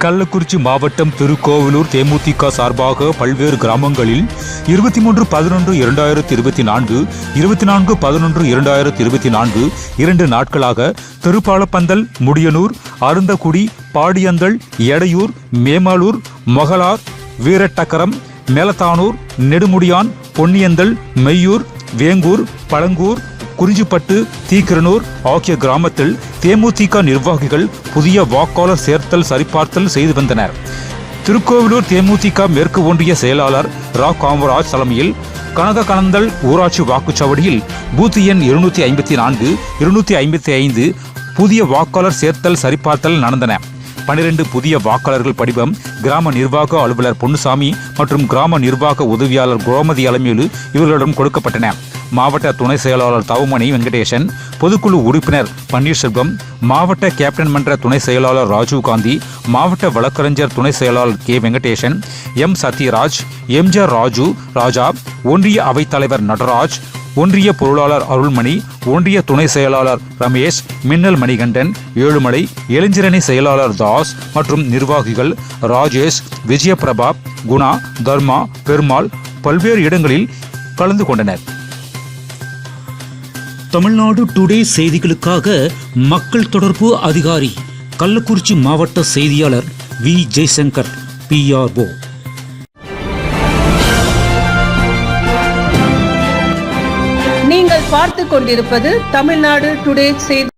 கள்ளக்குறிச்சி மாவட்டம் திருக்கோவிலூர் தேமுதிக சார்பாக பல்வேறு கிராமங்களில் இருபத்தி மூன்று பதினொன்று இரண்டாயிரத்தி இருபத்தி நான்கு இருபத்தி நான்கு பதினொன்று இரண்டாயிரத்தி இருபத்தி நான்கு இரண்டு நாட்களாக திருப்பாலப்பந்தல் முடியனூர் அருந்தக்குடி பாடியந்தல் எடையூர் மேமாலூர் மொகலார் வீரட்டக்கரம் மேலத்தானூர் நெடுமுடியான் பொன்னியந்தல் மெய்யூர் வேங்கூர் பழங்கூர் குறிஞ்சிப்பட்டு தீக்கிரனூர் ஆகிய கிராமத்தில் தேமுதிக நிர்வாகிகள் புதிய வாக்காளர் சேர்த்தல் சரிபார்த்தல் செய்து வந்தனர். திருக்கோவிலூர் தேமுதிக மேற்கு ஒன்றிய செயலாளர் ரா. காமராஜ் தலைமையில் கனககனந்தல் ஊராட்சி வாக்குச்சாவடியில் பூத் எண் இருநூத்தி ஐம்பத்தி நான்கு இருநூத்தி ஐம்பத்தி ஐந்து புதிய வாக்காளர் சேர்த்தல் சரிபார்த்தல் நடந்தன. பனிரெண்டு புதிய வாக்காளர்கள் படிவம் கிராம நிர்வாக அலுவலர் பொன்னுசாமி மற்றும் கிராம நிர்வாக உதவியாளர் கோமதி அலமையிலு இவர்களிடம் கொடுக்கப்பட்டன. மாவட்ட துணை செயலாளர் தவமணி வெங்கடேசன் பொதுக்குழு உறுப்பினர் பன்னீர்செல்வம் மாவட்ட கேப்டன் மன்ற துணை செயலாளர் ராஜீவ்காந்தி மாவட்ட வழக்கறிஞர் துணை செயலாளர் கே வெங்கடேசன் எம் சத்யராஜ் எம்ஜிஆர் ராஜு ராஜா ஒன்றிய அவைத்தலைவர் நடராஜ் ஒன்றிய பொருளாளர் அருள்மணி ஒன்றிய துணை செயலாளர் ரமேஷ் மின்னல் மணிகண்டன் ஏழுமலை இளைஞரணி செயலாளர் தாஸ் மற்றும் நிர்வாகிகள் ராஜேஷ் விஜயபிரபா குணா தர்மா பெருமாள் பல்வேறு இடங்களில் கலந்து கொண்டனர். தமிழ்நாடு டுடே செய்திகளுக்காக மக்கள் தொடர்பு அதிகாரி கள்ளக்குறிச்சி மாவட்ட செய்தியாளர் வி. ஜெய்சங்கர் பிஆர்ஓ நீங்கள் பார்த்துக் கொண்டிருப்பது தமிழ்நாடு டுடே செய்தி